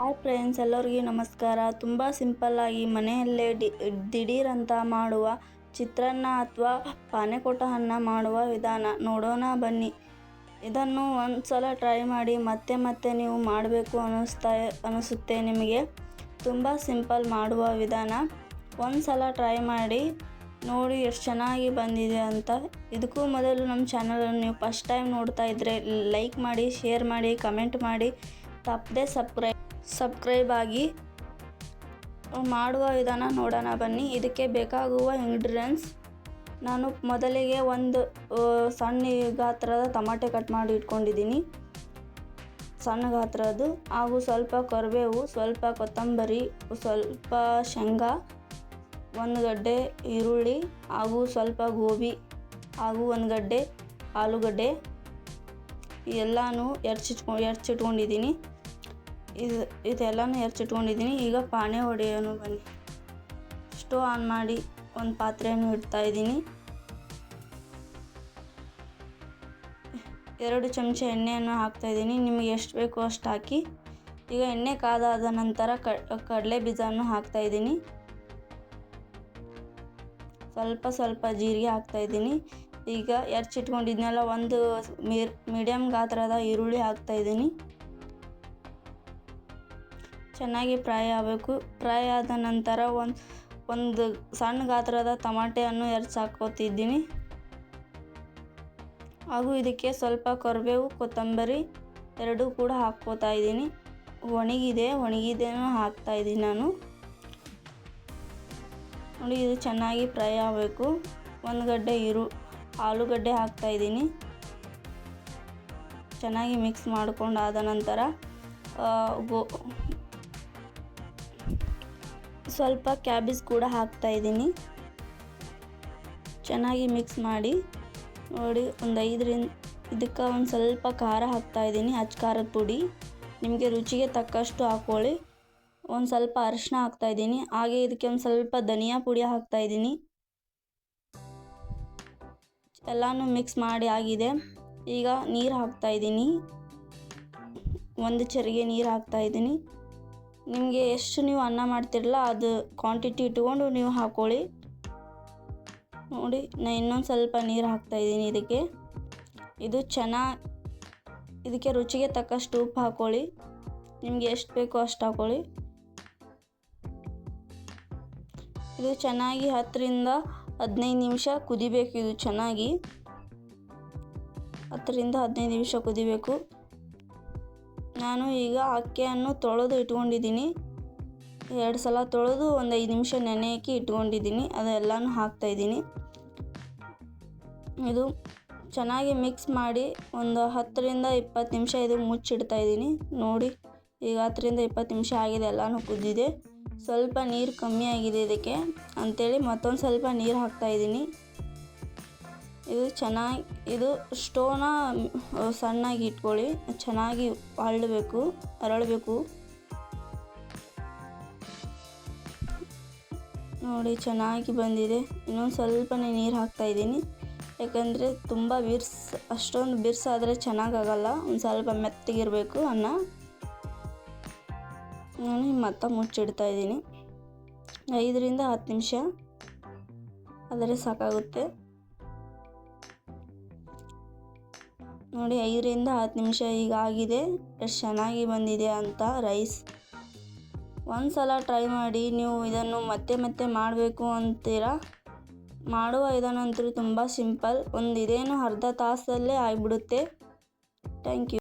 Hi friends, ಎಲ್ಲರಿಗೂ ನಮಸ್ಕಾರ. ತುಂಬ ಸಿಂಪಲ್ಲಾಗಿ ಮನೆಯಲ್ಲೇ ಡಿ, ದಿಢೀರಂತ ಮಾಡುವ ಚಿತ್ರಾನ್ನ ಅಥವಾ ಪಾನೆಕೊಟ್ಟ ಅನ್ನ ಮಾಡುವ ವಿಧಾನ ನೋಡೋಣ ಬನ್ನಿ. ಇದನ್ನು ಒಂದು ಸಲ ಟ್ರೈ ಮಾಡಿ ಮತ್ತೆ ಮತ್ತೆ ನೀವು ಮಾಡಬೇಕು ಅನ್ನಿಸ್ತಾ ಅನಿಸುತ್ತೆ ನಿಮಗೆ. ತುಂಬ ಸಿಂಪಲ್ ಮಾಡುವ ವಿಧಾನ. ಒಂದು ಸಲ ಟ್ರೈ ಮಾಡಿ, ನೋಡಿ ಎಷ್ಟು ಚೆನ್ನಾಗಿ ಬಂದಿದೆ ಅಂತ. ಇದಕ್ಕೂ ಮೊದಲು ನಮ್ಮ ಚಾನಲನ್ನು ನೀವು ಫಸ್ಟ್ ಟೈಮ್ ನೋಡ್ತಾ ಇದ್ದರೆ ಲೈಕ್ ಮಾಡಿ, ಶೇರ್ ಮಾಡಿ, ಕಮೆಂಟ್ ಮಾಡಿ. ತಪ್ಪದೆ ಸಬ್ಸ್ಕ್ರೈಬ್ ಸಬ್ಸ್ಕ್ರೈಬ್ ಆಗಿ ಮಾಡುವ ವಿಧಾನ ನೋಡೋಣ ಬನ್ನಿ. ಇದಕ್ಕೆ ಬೇಕಾಗುವ ಇಂಗ್ರೀಡಿಯೆಂಟ್ಸ್ ನಾನು ಮೊದಲಿಗೆ ಒಂದು ಸಣ್ಣ ಗಾತ್ರದ ಟಮಾಟೆ ಕಟ್ ಮಾಡಿ ಇಟ್ಕೊಂಡಿದ್ದೀನಿ. ಸಣ್ಣ ಗಾತ್ರದ್ದು ಹಾಗೂ ಸ್ವಲ್ಪ ಕರಿಬೇವು, ಸ್ವಲ್ಪ ಕೊತ್ತಂಬರಿ, ಸ್ವಲ್ಪ ಶೇಂಗಾ, ಒಂದು ಗಡ್ಡೆ ಈರುಳ್ಳಿ ಹಾಗೂ ಸ್ವಲ್ಪ ಗೋಬಿ ಹಾಗೂ ಒಂದು ಗಡ್ಡೆ ಆಲೂಗಡ್ಡೆ. ಎಲ್ಲನೂ ಎರ್ಚಿಟ್ಕೊ, ಎರ್ಚಿಟ್ಕೊಂಡಿದ್ದೀನಿ. ಇದು ಇದೆಲ್ಲನೂ ಎರ್ಚಿಟ್ಕೊಂಡಿದ್ದೀನಿ ಈಗ ಪಾನೆ ಹೊಡೆಯೋನು ಬನ್ನಿ. ಸ್ಟವ್ ಆನ್ ಮಾಡಿ ಒಂದು ಪಾತ್ರೆಯನ್ನು ಇಡ್ತಾ ಇದ್ದೀನಿ. ಎರಡು ಚಮಚ ಎಣ್ಣೆಯನ್ನು ಹಾಕ್ತಾ ಇದ್ದೀನಿ. ನಿಮಗೆ ಎಷ್ಟು ಬೇಕೋ ಅಷ್ಟು ಹಾಕಿ. ಈಗ ಎಣ್ಣೆ ಕಾದಾದ ನಂತರ ಕಡಲೆ ಬೀಜವನ್ನು ಹಾಕ್ತಾ ಇದ್ದೀನಿ. ಸ್ವಲ್ಪ ಸ್ವಲ್ಪ ಜೀರಿಗೆ ಹಾಕ್ತಾ ಇದ್ದೀನಿ. ಈಗ ಎರ್ಚಿಟ್ಕೊಂಡಿದ್ನೆಲ್ಲ, ಒಂದು ಮೀರ್ ಮೀಡಿಯಮ್ ಗಾತ್ರದ ಈರುಳ್ಳಿ ಹಾಕ್ತಾ ಇದ್ದೀನಿ. ಚೆನ್ನಾಗಿ ಫ್ರೈ ಆಗಬೇಕು. ಫ್ರೈ ಆದ ನಂತರ ಒಂದು ಒಂದು ಸಣ್ಣ ಗಾತ್ರದ ಟಮಾಟೆಯನ್ನು ಎರಚಿ ಹಾಕೋತಿದ್ದೀನಿ ಹಾಗೂ ಇದಕ್ಕೆ ಸ್ವಲ್ಪ ಕರಿಬೇವು, ಕೊತ್ತಂಬರಿ ಎರಡೂ ಕೂಡ ಹಾಕ್ಕೋತಾ ಇದ್ದೀನಿ. ಒಣಗಿದೆ, ಒಣಗಿದೇನೂ ಹಾಕ್ತಾ ಇದ್ದೀನಿ ನಾನು. ನೋಡಿ, ಇದು ಚೆನ್ನಾಗಿ ಫ್ರೈ ಆಗಬೇಕು. ಒಂದು ಗಡ್ಡೆ ಇರು, ಆಲೂಗಡ್ಡೆ ಹಾಕ್ತಾ ಇದ್ದೀನಿ. ಚೆನ್ನಾಗಿ ಮಿಕ್ಸ್ ಮಾಡ್ಕೊಂಡು ಆದ ನಂತರ ಗೋ ಸ್ವಲ್ಪ ಕ್ಯಾಬೇಜ್ ಕೂಡ ಹಾಕ್ತಾ ಇದ್ದೀನಿ. ಚೆನ್ನಾಗಿ ಮಿಕ್ಸ್ ಮಾಡಿ ನೋಡಿ, ಒಂದು ಐದರಿಂದ, ಇದಕ್ಕೆ ಒಂದು ಸ್ವಲ್ಪ ಖಾರ ಹಾಕ್ತಾ ಇದ್ದೀನಿ ಅಚ್ಚ ಖಾರದ ಪುಡಿ. ನಿಮಗೆ ರುಚಿಗೆ ತಕ್ಕಷ್ಟು ಹಾಕ್ಕೊಳ್ಳಿ ಒಂದು ಸ್ವಲ್ಪ ಅರಿಶಿನ ಹಾಕ್ತಾ ಇದ್ದೀನಿ. ಹಾಗೆ ಇದಕ್ಕೆ ಒಂದು ಸ್ವಲ್ಪ ಧನಿಯಾ ಪುಡಿ ಹಾಕ್ತಾ ಇದ್ದೀನಿ. ಎಲ್ಲನೂ ಮಿಕ್ಸ್ ಮಾಡಿ ಆಗಿದೆ. ಈಗ ನೀರು ಹಾಕ್ತಾ ಇದ್ದೀನಿ. ಒಂದು ಚರಿಗೆ ನೀರು ಹಾಕ್ತಾ ಇದ್ದೀನಿ. ನಿಮಗೆ ಎಷ್ಟು ನೀವು ಅನ್ನ ಮಾಡ್ತಿರಲ್ಲ ಅದು ಕ್ವಾಂಟಿಟಿ ಇಟ್ಕೊಂಡು ನೀವು ಹಾಕ್ಕೊಳ್ಳಿ ನೋಡಿ ನಾನು ಇನ್ನೊಂದು ಸ್ವಲ್ಪ ನೀರು ಹಾಕ್ತಾ ಇದ್ದೀನಿ ಇದಕ್ಕೆ. ಇದು ಚೆನ್ನಾಗಿ ಇದಕ್ಕೆ ರುಚಿಗೆ ತಕ್ಕಷ್ಟು ಉಪ್ಪು ಹಾಕ್ಕೊಳ್ಳಿ ನಿಮಗೆ ಎಷ್ಟು ಬೇಕೋ ಅಷ್ಟು ಹಾಕ್ಕೊಳ್ಳಿ ಇದು ಚೆನ್ನಾಗಿ ಹತ್ತರಿಂದ ಹದಿನೈದು ನಿಮಿಷ ಕುದಿಬೇಕು, ಇದು ಚೆನ್ನಾಗಿ. ಹತ್ತರಿಂದ ಹದಿನೈದು ನಿಮಿಷ ಕುದಿಬೇಕು. ನಾನು ಈಗ ಅಕ್ಕಿಯನ್ನು ತೊಳೆದು ಇಟ್ಕೊಂಡಿದ್ದೀನಿ. ಎರಡು ಸಲ ತೊಳೆದು ಒಂದು ಐದು ನಿಮಿಷ ನೆನೆಯಕ್ಕೆ ಇಟ್ಕೊಂಡಿದ್ದೀನಿ. ಅದೆಲ್ಲನೂ ಹಾಕ್ತಾಯಿದ್ದೀನಿ ಇದು ಚೆನ್ನಾಗಿ ಮಿಕ್ಸ್ ಮಾಡಿ ಒಂದು ಹತ್ತರಿಂದ ಇಪ್ಪತ್ತು ನಿಮಿಷ ಇದು ಮುಚ್ಚಿಡ್ತಾ ಇದ್ದೀನಿ. ನೋಡಿ, ಈಗ ಹತ್ತರಿಂದ ಇಪ್ಪತ್ತು ನಿಮಿಷ ಆಗಿದೆ, ಎಲ್ಲನೂ ಕುದ್ದಿದೆ. ಸ್ವಲ್ಪ ನೀರು ಕಮ್ಮಿ ಆಗಿದೆ ಇದಕ್ಕೆ. ಅಂಥೇಳಿ ಮತ್ತೊಂದು ಸ್ವಲ್ಪ ನೀರು ಹಾಕ್ತಾ ಇದ್ದೀನಿ. ಇದು ಚೆನ್ನಾಗಿ ಇದು ಸ್ಟೋನ ಸಣ್ಣಾಗಿ ಇಟ್ಕೊಳ್ಳಿ. ಚೆನ್ನಾಗಿ ಅರಳಬೇಕು. ಅರಳಬೇಕು. ನೋಡಿ, ಚೆನ್ನಾಗಿ ಬಂದಿದೆ. ಇನ್ನೊಂದು ಸ್ವಲ್ಪನೇ ನೀರು ಹಾಕ್ತಾ ಇದ್ದೀನಿ. ಯಾಕಂದರೆ ತುಂಬ ಬಿರ್ಸ್ ಅಷ್ಟೊಂದು ಬಿರ್ಸಾದರೆ ಚೆನ್ನಾಗಾಗಲ್ಲ. ಒಂದು ಸ್ವಲ್ಪ ಮೆತ್ತಗಿರಬೇಕು ಅನ್ನ. ನಾನು ಮತ್ತೆ ಮುಚ್ಚಿಡ್ತಾ ಇದ್ದೀನಿ. ಐದರಿಂದ ಹತ್ತು ನಿಮಿಷ. ಆದರೆ ಸಾಕಾಗುತ್ತೆ. ನೋಡಿ, ಐದರಿಂದ ಹತ್ತು ನಿಮಿಷ ಈಗ ಆಗಿದೆ. ಎಷ್ಟು ಚೆನ್ನಾಗಿ ಬಂದಿದೆ ಅಂತ ರೈಸ್. ಒಂದು ಸಲ ಟ್ರೈ ಮಾಡಿ, ನೀವು ಇದನ್ನು ಮತ್ತೆ ಮತ್ತೆ ಮಾಡಬೇಕು ಅಂತೀರಾ? ಮಾಡುವ ಅಂತೂ ತುಂಬ ಸಿಂಪಲ್. ಒಂದು ಇದೇನು ಅರ್ಧ ತಾಸಲ್ಲೇ ಆಗಿಬಿಡುತ್ತೆ. Thank you.